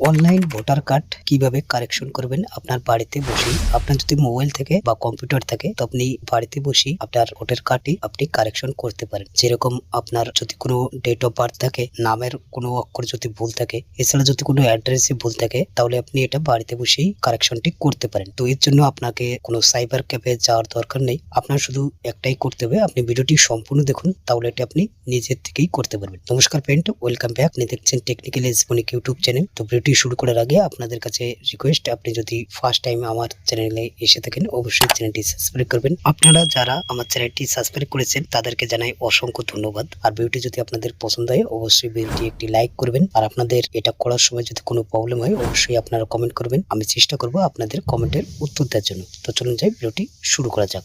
Online voter card কীভাবে correction করবেন? আপনার বাড়িতে বসেই। আপনার যদি মোবাইল থেকে বা কম্পিউটার থাকে, তো আপনি বাড়িতে বসেই আপনার ভোটার কার্ডটি আপনি কারেকশন করতে পারেন। যেরকম আপনার যদি কোনো ডেট অফ বার্থ থাকে, নামের কোনো অক্ষর যদি ভুল থাকে, এছাড়া যদি কোনো অ্যাড্রেসে ভুল থাকে, তাহলে আপনি এটা বাড়িতে বসেই কারেকশনটি করতে পারেন। তো এর জন্য আপনাকে কোনো সাইবার ক্যাফে যাওয়ার দরকার নেই। আপনার শুধু একটাই করতে হবে, আপনি ভিডিওটি সম্পূর্ণ দেখুন, তাহলে এটা আপনি নিজের থেকেই করতে পারবেন। নমস্কার ফ্রেন্ড ওয়েলকাম ব্যাক আপনি দেখছেন টেকনিক্যাল এজবনিক ইউটিউব চ্যানেল তো ভিডিওটি শুরু করার আগে আপনাদের কাছে রিকোয়েস্ট আপনি যদি ফার্স্ট টাইম আমার চ্যানেলে এসে থাকেন, অবশ্যই চ্যানেলটি সাবস্ক্রাইব করবেন। আপনারা যারা আমার চ্যানেলটি সাবস্ক্রাইব করেছেন, তাদেরকে জানাই অসংখ্য ধন্যবাদ। আর ভিডিওটি যদি আপনাদের পছন্দ হয়, অবশ্যই ভিডিওটি একটি লাইক করবেন। আর আপনাদের এটা করার সময় যদি কোনো প্রবলেম হয়, অবশ্যই আপনারা কমেন্ট করবেন। আমি চেষ্টা করব আপনাদের কমেন্টের উত্তর দেওয়ার জন্য। তো চলুন যাই, ভিডিওটি শুরু করা যাক।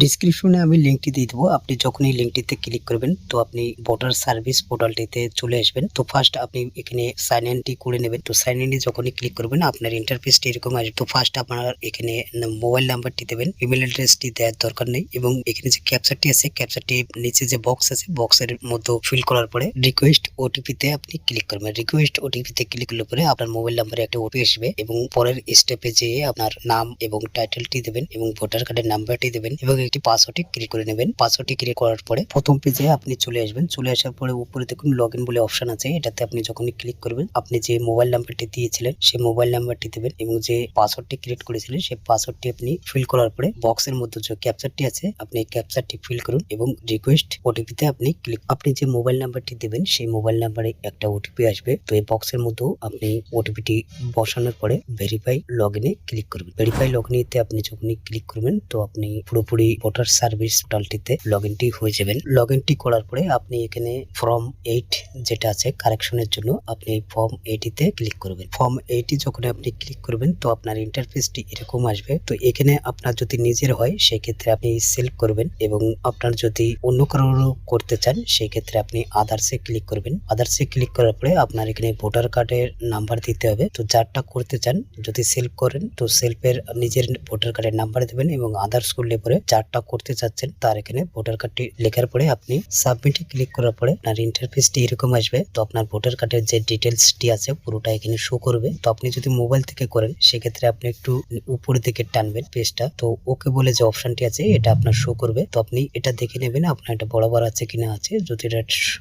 ডিসক্রিপশনে আমি লিঙ্কটি দিয়ে দেবো। আপনি যখন এই লিঙ্কটিতে ক্লিক করবেন, তো আপনি ভোটার সার্ভিস পোর্টালটিতে চলে আসবেন। তো ফার্স্ট আপনি এখানে সাইন ইনটি করে নেবেন। তো সাইন ইনে যখনই ক্লিক করবেন, আপনার ইন্টারফেসটি এরকম আসবে। তো ফার্স্ট আপনার এখানে মোবাইল নাম্বারটি দেবেন। ইমেল অ্যাড্রেসটি দেওয়ার দরকার নেই এবং এখানে যে ক্যাপচারটি আছে ক্যাপচারটি নিচে যে বক্স আছে বক্সের মধ্যে ফিল করার পরে রিকোয়েস্ট ওটিপিতে আপনি ক্লিক করবেন। রিকোয়েস্ট ওটিপিতে ক্লিক করলে পরে আপনার মোবাইল নাম্বারে একটা ওটিপি আসবে এবং পরের স্টেপে যেয়ে আপনার নাম এবং টাইটেলটি দেবেন এবং ভোটার কার্ডের নাম্বারটি দেবেন এবং একটি পাসওয়ার্ডটি ক্লিক করে নেবেন। পাসওয়ার্ডটি ক্লিক করার পরে প্রথম পেজে আপনি চলে আসবেন। চলে আসার পরে উপরে দেখুন লগ বলে অপশন আছে। এটাতে আপনি যখনই ক্লিক করবেন, আপনি যে মোবাইল নাম্বারটি দিয়েছিলেন, সেই মোবাইল নাম্বারটি দেবেন এবং যে পাসওয়ার্ডটি ক্রিয়েট করেছিলেন, সেই পাসওয়ার্ডটি আপনি ফিল করার পরে বক্সের মধ্যে যে ক্যাপচারটি আছে, আপনি এই ক্যাপচারটি ফিল করুন এবং রিকোয়েস্ট ওটিপিতে আপনি ক্লিক আপনি যে মোবাইল নাম্বারটি দেবেন, সেই মোবাইল নাম্বারে একটা ওটিপি আসবে। তো এই বক্সের মধ্যেও আপনি ওটিপিটি বসানোর পরে ভেরিফাই লগ ক্লিক করবেন। ভেরিফাই লগ আপনি যখনই ক্লিক করবেন, তো আপনি পুরোপুরি ভোটার সার্ভিস পোর্টালটিতে লগ ইনটি হয়ে যাবেন। লগ ইনটি করার পরে আপনি এখানে ফর্ম এইট যেটা আছে কারেকশনের জন্য আপনি এই ফর্ম এইটিতে ক্লিক করবেন। ফর্ম এইটি যখন আপনি ক্লিক করবেন তো আপনার ইন্টারফেসটি এরকম আসবে। তো এখানে আপনার যদি নিজের হয় সেক্ষেত্রে আপনি সেলফ করবেন এবং আপনার যদি অন্য কারোর করতে চান সেই ক্ষেত্রে আপনি আদার্সে ক্লিক করবেন। আদার্সে ক্লিক করার পরে আপনার এখানে ভোটার কার্ডের নাম্বার দিতে হবে। তো যারটা করতে চান যদি সেলফ করেন তো সেলফের নিজের ভোটার কার্ডের নাম্বার দেবেন এবং আদার্স করলে পরে যারটা করতে চাচ্ছেন, তার এখানে ভোটার কার্ডটি লেখার পরে আপনি সাবমিটে ক্লিক করার পরে আপনার ইন্টারফেসটি এরকম আসবে। তো আপনার ভোটার কার্ডের যে ডিটেলসটি আছে, পুরোটা এখানে শো করবে। তো আপনি যদি মোবাইল থেকে করেন, সেক্ষেত্রে আপনি একটু উপরের দিকে টানবেন পেজটা তো ওকে বলে যে অপশনটি আছে, এটা আপনার শো করবে। তো আপনি এটা দেখে নেবেন, আপনার এটা বরাবর আছে কিনা আছে। যদি এটা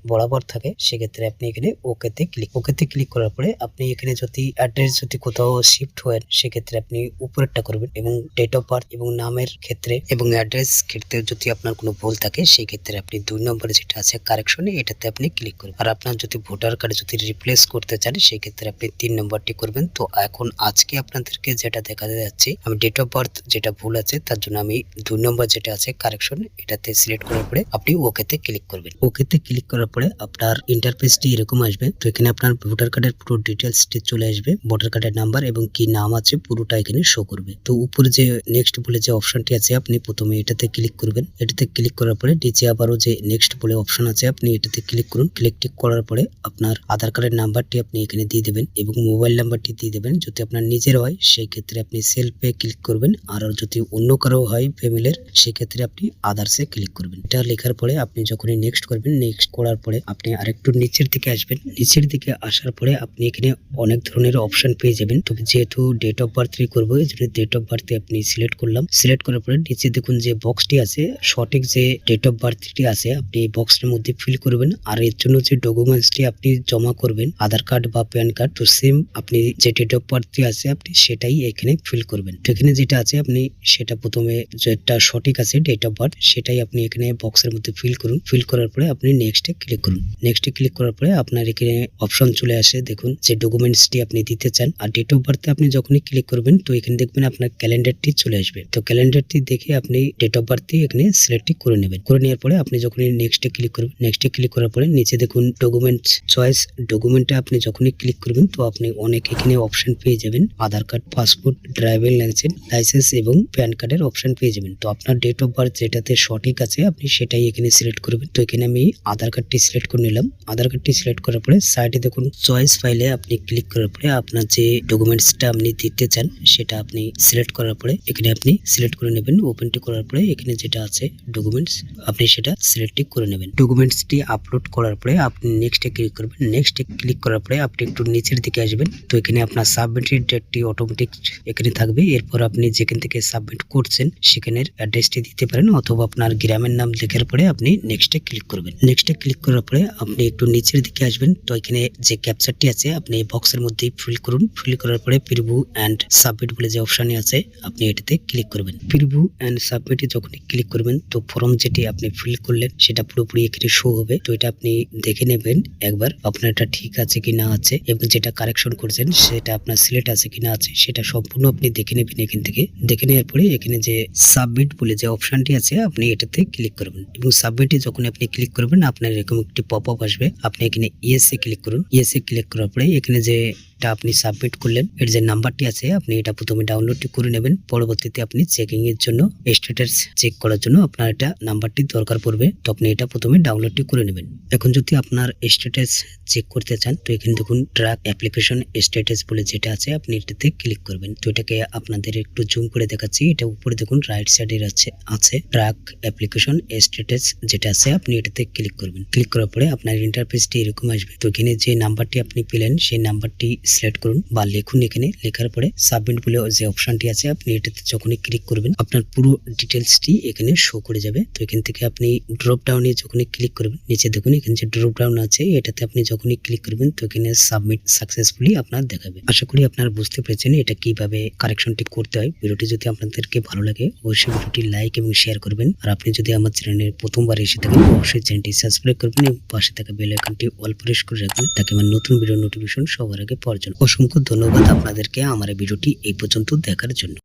বরাবর থাকে, সেক্ষেত্রে আপনি এখানে ওকেতে ক্লিক ওকেতে ক্লিক করার পরে আপনি এখানে যদি অ্যাড্রেস যদি কোথাও শিফট হয়, সেক্ষেত্রে আপনি উপরেরটা করবেন এবং ডেট অফ বার্থ এবং নামের ক্ষেত্রে এবং অ্যাড্রেস ক্ষেত্রে যদি আপনার কোনো ভুল থাকে সেই ক্ষেত্রে আপনি দুই নম্বরে যেটা আছে কারেকশনে এটাতে আপনি ক্লিক করবেন। আর আপনার যদি ভোটার কার্ড যদি রিপ্লেস করতে চান সেই ক্ষেত্রে আপনি তিন নম্বরটি করবেন। তো এখন আজকে আপনাদেরকে যেটা দেখা যাচ্ছে, আমি ডেট অফ বার্থ যেটা ভুল আছে, তার জন্য আমি দুই নম্বর যেটা আছে কারেকশন এটাতে সিলেক্ট করার পরে আপনি ওকেতে ক্লিক করবেন। ওকেতে ক্লিক করার পরে আপনার ইন্টারফেসটি এরকম আসবে। তো এখানে আপনার ভোটার কার্ডের পুরো ডিটেলসটি চলে আসবে ভোটার কার্ডের নাম্বার এবং কি নাম আছে, পুরোটা এখানে শো করবে। তো উপরে যে নেক্সট বলে যে অপশনটি আছে, আপনি প্রথমে এটাতে ক্লিক করবেন। এটাতে ক্লিক করার পরে নিচে আবারও যে নেক্সট বলে অপশন আছে, আপনি এটাতে ক্লিক করুন। ক্লিক টিক করার পরে আপনার আধার কার্ডের নাম্বারটি আপনি এখানে দিয়ে দেবেন এবং মোবাইল নাম্বারটি দিয়ে দেবেন। যদি আপনার নিজের হয় সেই ক্ষেত্রে আপনি সেলফে ক্লিক করবেন। আর যদি অন্য কারও হয় ফ্যামিলির সেক্ষেত্রে আপনি আদার্সে ক্লিক করবেন। এটা লেখার পরে আপনি যখনই নেক্সট করবেন নেক্সট করার পরে আপনি আরেকটু নিচের দিকে আসবেন। নিচের দিকে আসার পরে আপনি এখানে অনেক ধরনের অপশন পেয়ে যাবেন। তবে যেহেতু ডেট অফ বার্থ করব, এই ডেট অফ বার্থে আপনি সিলেক্ট করলাম। সিলেক্ট করার পরে নিচে দেখুন যে বক্সটি আছে, সঠিক যে ডেট অফ বার্থটি আছে, আপনি এই বক্সের মধ্যে ফিল করবেন। আর এর জন্য যে ডকুমেন্টসটি আপনি জমা করবেন, আধার কার্ড বা প্যান কার্ড তো সেম আপনি যে ডেট অফ বার্থটি আছে, আপনি সেটাই এখানে ফিল করবেন। তো এখানে যেটা আছে, আপনি সেটা প্রথমে যেটা সঠিক আছে ডেট অফ বার্থ সেটাই আপনি এখানে বক্সের মধ্যে ফিল করুন। ফিল করার পরে আপনি নেক্সটে ক্লিক করুন। নেক্সটে ক্লিক করার পরে আপনার এখানে অপশন চলে আসে, দেখুন যে ডকুমেন্টসটি আপনি দিতে চান। আর ডেট অফ বার্থে আপনি যখনই ক্লিক করবেন, তো এখানে দেখবেন আপনার ক্যালেন্ডারটি চলে আসবে। তো ক্যালেন্ডারটি দেখে আপনি ডেট অফ বার্থটি এখানে সিলেক্ট করে নেবেন। করে নেওয়ার পরে আপনি যখন নেক্সটে ক্লিক করবেন নেক্সটে ক্লিক করার পরে নিচে দেখুন ডকুমেন্ট চয়েস ডকুমেন্টে আপনি যখনই ক্লিক করবেন, তো আপনি অনেক এখানে অপশন পেয়ে যাবেন। Aadhaar card passport driving licence licence এবং প্যান কার্ডের অপশন পেয়ে যাবেন। তো আপনার ডেট অফ বার্থ যেটাতে সঠিক আছে, আপনি সেটাই এখানে সিলেক্ট করবেন। তো এখানে আমি আধার কার্ডটি সিলেক্ট করে নিলাম। আধার কার্ডটি সিলেক্ট করার পরে সাইডে দেখুন চয়েস ফাইলে আপনি ক্লিক করার পরে আপনার যে ডকুমেন্টসটা আপনি দিতে চান, সেটা আপনি সিলেক্ট করার পরে এখানে আপনি সিলেক্ট করে নেবেন। ওপেনটি করার পরে এখানে যেটা আছে ডকুমেন্টস আপনি সেটা সিলেক্ট করে নেবেন। ডকুমেন্টসটি আপলোড করার পরে আপনি নেক্সটে ক্লিক করবেন। নেক্সটে ক্লিক করার পরে আপনি একটু নিচের দিকে আসবেন। তো এখানে আপনার সাবমিটের ডেটটি অটোমেটিক এখানে থাকবে। এরপর আপনি যেখান থেকে সাবমিট করছেন সেখানের অ্যাড্রেসটি দিতে পারেন অথবা আপনার গ্রামের নাম লেখার পরে আপনি নেক্সটে ক্লিক করবেন। নেক্সটে ক্লিক করার পরে আপনি একটু নিচের দিকে আসবেন। তো এখানে যে ক্যাপচারটি আছে, আপনি বক্সের মধ্যেই ফিল করুন। ফিল করার পরে প্রিভিউ অ্যান্ড সাবমিট বলে যে অপশানে আছে, আপনি এটাতে ক্লিক করবেন। প্রিভিউ অ্যান্ড সাবমিটে যখন ক্লিক করবেন, তো ফর্ম যেটি আপনি ফিল করলেন, সেটা পুরোপুরি এখানে শো হবে। তো এটা আপনি দেখে নেবেন একবার, আপনার এটা ঠিক আছে কি না আছে এবং যেটা কারেকশন করছেন, সেটা আপনার সিলেক্ট আছে কি না আছে, সেটা সম্পূর্ণ আপনি দেখে নেবেন এখান থেকে। দেখে নেওয়ার পরে এখানে যে সাবমিট বলে যে অপশনটি আছে, আপনি এটাতে ক্লিক করবেন। এবং সাবমিটে যখন আপনি ক্লিক করবেন, আপনার এরকম একটি পপ আপ আসবে। আপনি এখানে ইএসএ ক্লিক করুন। ইএসএ ক্লিক করার পরে এখানে যে এটা আপনি সাবমিট করলেন, এর যে নাম্বারটি আছে, আপনি এটা প্রথমে ডাউনলোডটি করে নেবেন, পরবর্তীতে আপনি চেকিং এর জন্য স্ট্যাটাস চেক করার জন্য আপনার এটা নাম্বারটি দরকার পড়বে, তো আপনি এটা প্রথমে ডাউনলোডটি করে নেবেন। এখন যদি আপনার স্ট্যাটাস চেক করতে চান, তো এখানে দেখুন ট্র্যাক অ্যাপ্লিকেশন স্ট্যাটাস বলে যেটা আছে, আপনি এটাতে ক্লিক করবেন। তো এটাকে আপনাদের একটু জুম করে দেখাচ্ছি, এটা উপরে দেখুন রাইট সাইডের আছে আছে ট্র্যাক অ্যাপ্লিকেশন স্ট্যাটাস যেটা আছে, আপনি এটাতে ক্লিক করবেন। ক্লিক করার পরে আপনার ইন্টারফেসটি এরকম আসবে। তো এখানে যে নাম্বারটি আপনি পেলেন, সেই নাম্বারটি সিলেক্ট করুন বা লিখুন এখানে। লেখার পরে সাবমিট বলে যে অপশনটি আছে, আপনি এটাতে যখনই ক্লিক করবেন, আপনার পুরো ডিটেলসটি এখানে শো করে যাবে। তো এখান থেকে আপনি ড্রপ ডাউনে যখনই ক্লিক করবেন, নিচে দেখুন এখানে যে ড্রপ ডাউন আছে, এটাতে আপনি যখনই ক্লিক করবেন, তো এখানে সাবমিট সাকসেসফুলি আপনার দেখাবে। আশা করি আপনারা বুঝতে পেরেছেন এটা কীভাবে কারেকশনটি করতে হয়। ভিডিওটি যদি আপনাদেরকে ভালো লাগে, অবশ্যই ভিডিওটি লাইক এবং শেয়ার করবেন। আর আপনি যদি আমার চ্যানেলের প্রথমবার এসে থাকেন, অবশ্যই চ্যানেলটি সাবস্ক্রাইব করবেন এবং পাশে থাকা বেল আইকনটি অল প্রেস করে রাখবেন। তাকে আমার নতুন ভিডিও নোটিফিকেশন সবার আগে পাওয়ার জন্য অসংখ্য ধন্যবাদ আপনাদেরকে আমার ভিডিওটি এই পর্যন্ত দেখার জন্য।